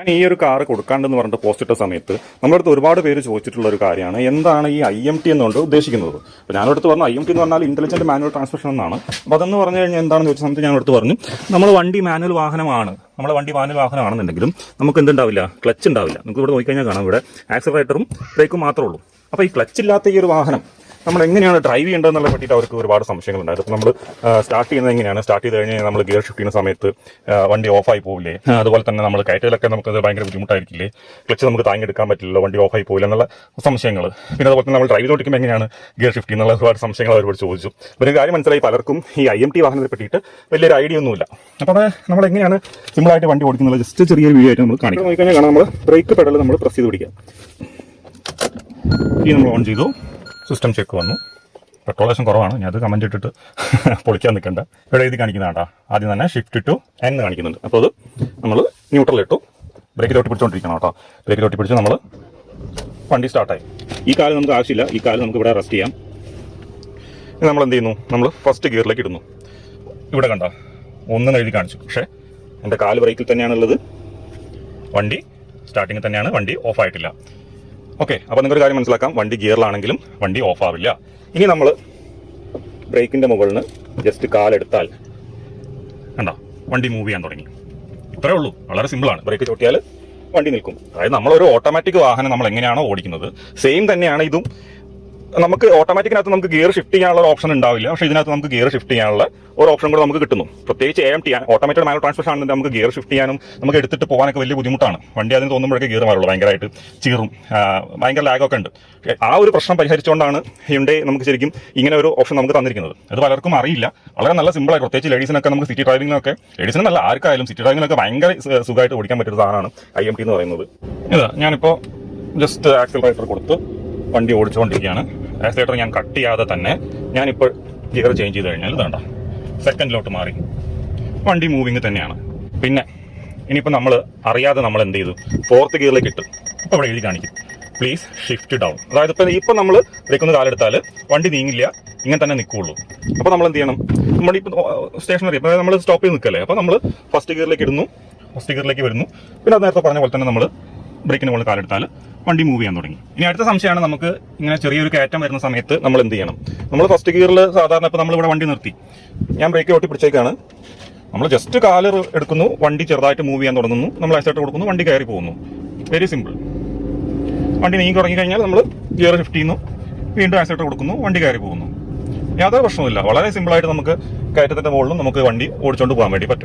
ഞാൻ ഈ ഒരു കാർ കൊടുക്കാണ്ടെന്ന് പറഞ്ഞിട്ട് പോസ്റ്റ് ഇട്ട സമയത്ത് നമ്മുടെ അടുത്ത് ഒരുപാട് പേര് ചോദിച്ചിട്ടുള്ള ഒരു കാര്യമാണ്. എന്താണ് ഈ ഐ എം ടി എന്നുകൊണ്ട് ഉദ്ദേശിക്കുന്നത്? അപ്പോൾ ഞാനടുത്ത് പറഞ്ഞു ഐ എം ടി എന്ന് പറഞ്ഞാൽ ഇന്റലിജന്റ് മാനുവൽ ട്രാൻസ്മിഷൻ എന്നാണ്. അപ്പോൾ അതെന്ന് പറഞ്ഞു കഴിഞ്ഞാൽ എന്താണെന്ന് ചോദിച്ച സമയത്ത് ഞാനടുത്ത് പറഞ്ഞു നമ്മൾ വണ്ടി മാനുവൽ വാഹനമാണ്. നമ്മുടെ വണ്ടി മാനുവൽ വാഹനമാണെന്നുണ്ടെങ്കിലും നമുക്ക് എന്തുണ്ടാവില്ല? ക്ലച്ച് ഉണ്ടാവില്ല. നമുക്ക് ഇവിടെ നോക്കിക്കഴിഞ്ഞാൽ കാണാം ഇവിടെ ആക്സിലറേറ്ററും ബ്രേക്കും മാത്രമേ ഉള്ളൂ. അപ്പോൾ ഈ ക്ലച്ച് ഇല്ലാത്ത ഈ ഒരു വാഹനം നമ്മൾ എങ്ങനെയാണ് ഡ്രൈവ് ചെയ്യേണ്ടതെന്നുള്ള പറ്റിയിട്ട് അവർക്ക് ഒരുപാട് സംശയങ്ങളുണ്ടായിരുന്നു. അപ്പോൾ നമ്മൾ സ്റ്റാർട്ട് ചെയ്യുന്നത് എങ്ങനെയാണ്? സ്റ്റാർട്ട് ചെയ്ത് കഴിഞ്ഞാൽ നമ്മൾ ഗിയർ ഷിഫ്റ്റ് ചെയ്യുന്ന സമയത്ത് വണ്ടി ഓഫായി പോകില്ലേ അതുപോലെ തന്നെ നമ്മൾ കയറ്റലൊക്കെ നമുക്ക് ഭയങ്കര ബുദ്ധിമുട്ടായിരിക്കില്ലേ? ക്ലച്ച് നമുക്ക് താങ്ങിയെടുക്കാൻ പറ്റില്ലല്ലോ വണ്ടി ഓഫായി പോകില്ല എന്നുള്ള സംശയങ്ങൾ പിന്നെ അതുപോലെ തന്നെ നമ്മൾ ഡ്രൈവ് ഓടിക്കുമ്പോൾ എങ്ങനെയാണ് ഗിയർ ഷിഫ്റ്റ് എന്നുള്ള ഒരുപാട് സംശയങ്ങൾ അവരോട് ചോദിച്ചു. ഒരു കാര്യം മനസ്സിലായി പലർക്കും ഈ ഐ എം ടി വാഹനത്തെ പറ്റിയിട്ട് വലിയൊരു ഐഡിയ ഒന്നുമില്ല. അപ്പോൾ അത് നമ്മൾ എങ്ങനെയാണ് സിമ്പിളായിട്ട് വണ്ടി ഓടിക്കുന്നത് ജസ്റ്റ് ചെറിയൊരു വീഡിയോ ആയിട്ട് നമ്മൾ കാണിക്കാം. നോക്കിക്കഴിഞ്ഞാൽ കാണാം നമ്മൾ ബ്രേക്ക് പെഡൽ നമ്മൾ പ്രസ് ചെയ്ത് പിടിക്കാം. ഈ നമ്മൾ ഓൺ ചെയ്തു. സിസ്റ്റം ചെക്ക് വന്നു. പെട്രോൾ ലേശം കുറവാണ്. ഞാൻ അത് കമന്റ് ഇട്ടിട്ട് പൊളിക്കാൻ നിൽക്കണ്ട. ഇവിടെ എഴുതി കാണിക്കുന്നതാണ്ടാ. ആദ്യം തന്നെ ഷിഫ്റ്റ് ടു എൻ കാണിക്കുന്നുണ്ട്. അപ്പോൾ അത് നമ്മൾ ന്യൂട്രൽ ഇട്ടു. തൊട്ടി പിടിച്ചോണ്ടിരിക്കണം കേട്ടോ. ബ്രേക്ക് തൊട്ടി പിടിച്ച് നമ്മൾ വണ്ടി സ്റ്റാർട്ടായി ഈ കാലം നമുക്ക് ആവശ്യമില്ല. ഈ കാലം നമുക്ക് ഇവിടെ റെസ്റ്റ് ചെയ്യാം. നമ്മൾ എന്ത് ചെയ്യുന്നു? നമ്മൾ ഫസ്റ്റ് ഗിയറിലേക്ക് ഇടുന്നു. ഇവിടെ കണ്ട? ഒന്നും എഴുതി കാണിച്ചു. പക്ഷേ എന്റെ കാൽ ബ്രേക്കിൽ തന്നെയാണുള്ളത്. വണ്ടി സ്റ്റാർട്ടിങ്ങിൽ തന്നെയാണ്. വണ്ടി ഓഫ് ആയിട്ടില്ല. ഓക്കെ അപ്പോൾ നിങ്ങൾക്കൊരു കാര്യം മനസ്സിലാക്കാം. വണ്ടി ഗിയറിലാണെങ്കിലും വണ്ടി ഓഫ് ആവില്ല ഇനി നമ്മൾ ബ്രേക്കിന്റെ മുകളിൽ ജസ്റ്റ് കാലെടുത്താൽ കണ്ടോ വണ്ടി മൂവ് ചെയ്യാൻ തുടങ്ങി. ഇത്രേ ഉള്ളൂ. വളരെ സിമ്പിളാണ് ബ്രേക്ക് ചോട്ടിയാൽ വണ്ടി നിൽക്കും. അതായത് നമ്മളൊരു ഓട്ടോമാറ്റിക് വാഹനം നമ്മൾ എങ്ങനെയാണോ ഓടിക്കുന്നത് സെയിം തന്നെയാണ് ഇതും നമുക്ക് ഓട്ടോമാറ്റിക്കിനകത്ത് നമുക്ക് ഗിയർ ഷിഫ്റ്റ് ചെയ്യാനുള്ള ഒരു ഓപ്ഷൻ ഉണ്ടാവില്ല. പക്ഷേ ഇതിനകത്ത് നമുക്ക് ഗിയർ ഷിഫ്റ്റ് ചെയ്യാനുള്ള ഒരു ഓപ്ഷൻ കൂടെ നമുക്ക് കിട്ടുന്നു. പ്രത്യേകിച്ച് M T automatic manual transmission ആണെങ്കിൽ നമുക്ക് ഗിയർ ഷിഫ്റ്റ് ചെയ്യാനും നമുക്ക് എടുത്തിട്ട് പോകാനൊക്കെ വലിയ ബുദ്ധിമുട്ടാണ്. വണ്ടി അതിന് തോന്നുമ്പോഴൊക്കെ ഗിയർ മാറുള്ളൂ. ഭയങ്കരമായിട്ട് ചീറും. ഭയങ്കര ലാഗൊക്കെ ഉണ്ട്. ആ ഒരു പ്രശ്നം പരിഹരിച്ചുകൊണ്ടാണ് ഇവിടെ നമുക്ക് ശരിക്കും ഇങ്ങനെ ഒരു ഓപ്ഷൻ നമുക്ക് തന്നിരിക്കുന്നത്. അത് പലർക്കും അറിയില്ല. വളരെ നല്ല സിമ്പിളായി പ്രത്യേകിച്ച് ലേഡീസിനൊക്കെ നമുക്ക് സിറ്റി ഡ്രൈവിങ്ങിനൊക്കെ ലേഡീസിന് നല്ല ആർക്കായാലും സിറ്റി ഡ്രൈവിങ്ങിനൊക്കെ ഭയങ്കര സുഖമായിട്ട് ഓടിക്കാൻ പറ്റുന്ന സാധനമാണ് ഐ എം ടി എന്ന് പറയുന്നത്. ഇതാ ഞാനിപ്പോൾ ജസ്റ്റ് ആക്സിലറേറ്റർ കൊടുത്ത് വണ്ടി ഓടിച്ചുകൊണ്ടിരിക്കുകയാണ്. ആക്സിലേറ്റർ ഞാൻ കട്ട് ചെയ്യാതെ തന്നെ ഞാനിപ്പോൾ ഗിയർ ചേഞ്ച് ചെയ്ത് കഴിഞ്ഞാൽ വേണ്ട സെക്കൻഡിലോട്ട് മാറി. വണ്ടി മൂവിങ് തന്നെയാണ്. പിന്നെ ഇനിയിപ്പോൾ നമ്മൾ അറിയാതെ നമ്മൾ എന്ത് ചെയ്തു? ഫോർത്ത് ഗിയറിലേക്ക് ഇട്ടു. ഇപ്പോൾ ഇവിടെ എഴുതി കാണിക്കും. പ്ലീസ് ഷിഫ്റ്റ് ഡൗൺ അതായത് ഇപ്പം ഇപ്പം നമ്മൾ ബ്രേക്കൊന്ന് കാലെടുത്താൽ വണ്ടി നീങ്ങില്ല ഇങ്ങനെ തന്നെ നിൽക്കുകയുള്ളൂ അപ്പോൾ നമ്മൾ എന്ത് ചെയ്യണം നമ്മളിപ്പോൾ സ്റ്റേഷനറി അതായത് നമ്മൾ സ്റ്റോപ്പ് ചെയ്ത് നിൽക്കല്ലേ? അപ്പോൾ നമ്മൾ ഫസ്റ്റ് ഗിയറിലേക്ക് ഇടുന്നു. ഫസ്റ്റ് ഗിയറിലേക്ക് വരുന്നു. പിന്നെ അത് നേരത്തെ പറഞ്ഞ പോലെ തന്നെ നമ്മൾ ബ്രേക്കിന് മുകളിൽ കാലെടുത്താൽ വണ്ടി മൂവ് ചെയ്യാൻ തുടങ്ങി. ഇനി അടുത്ത സംശയമാണ് നമുക്ക് ഇങ്ങനെ ചെറിയൊരു കയറ്റം വരുന്ന സമയത്ത് നമ്മൾ എന്ത് ചെയ്യണം? നമ്മൾ ഫസ്റ്റ് ഗിയറിൽ സാധാരണ ഇപ്പോൾ നമ്മളിവിടെ വണ്ടി നിർത്തി. ഞാൻ ബ്രേക്ക് ഓട്ടി പിടിച്ചേക്കാണ് നമ്മൾ ജസ്റ്റ് കാൽ എടുക്കുന്നു വണ്ടി ചെറുതായിട്ട് മൂവ് ചെയ്യാൻ തുടങ്ങുന്നു നമ്മൾ ആക്സിലേറ്റർ കൊടുക്കുന്നു വണ്ടി കയറി പോകുന്നു. വെരി സിമ്പിൾ വണ്ടി നീങ്ങി തുടങ്ങി കഴിഞ്ഞാൽ നമ്മൾ ഗിയർ ഷിഫ്റ്റ് ചെയ്യുന്നു വീണ്ടും ആക്സിലേറ്റർ കൊടുക്കുന്നു വണ്ടി കയറി പോകുന്നു. യാതൊരു പ്രശ്നമില്ല വളരെ സിമ്പിളായിട്ട് നമുക്ക് കയറ്റത്തിന്റെ മുകളിലും നമുക്ക് വണ്ടി ഓടിച്ചുകൊണ്ട് പോകാൻ വേണ്ടി പറ്റും.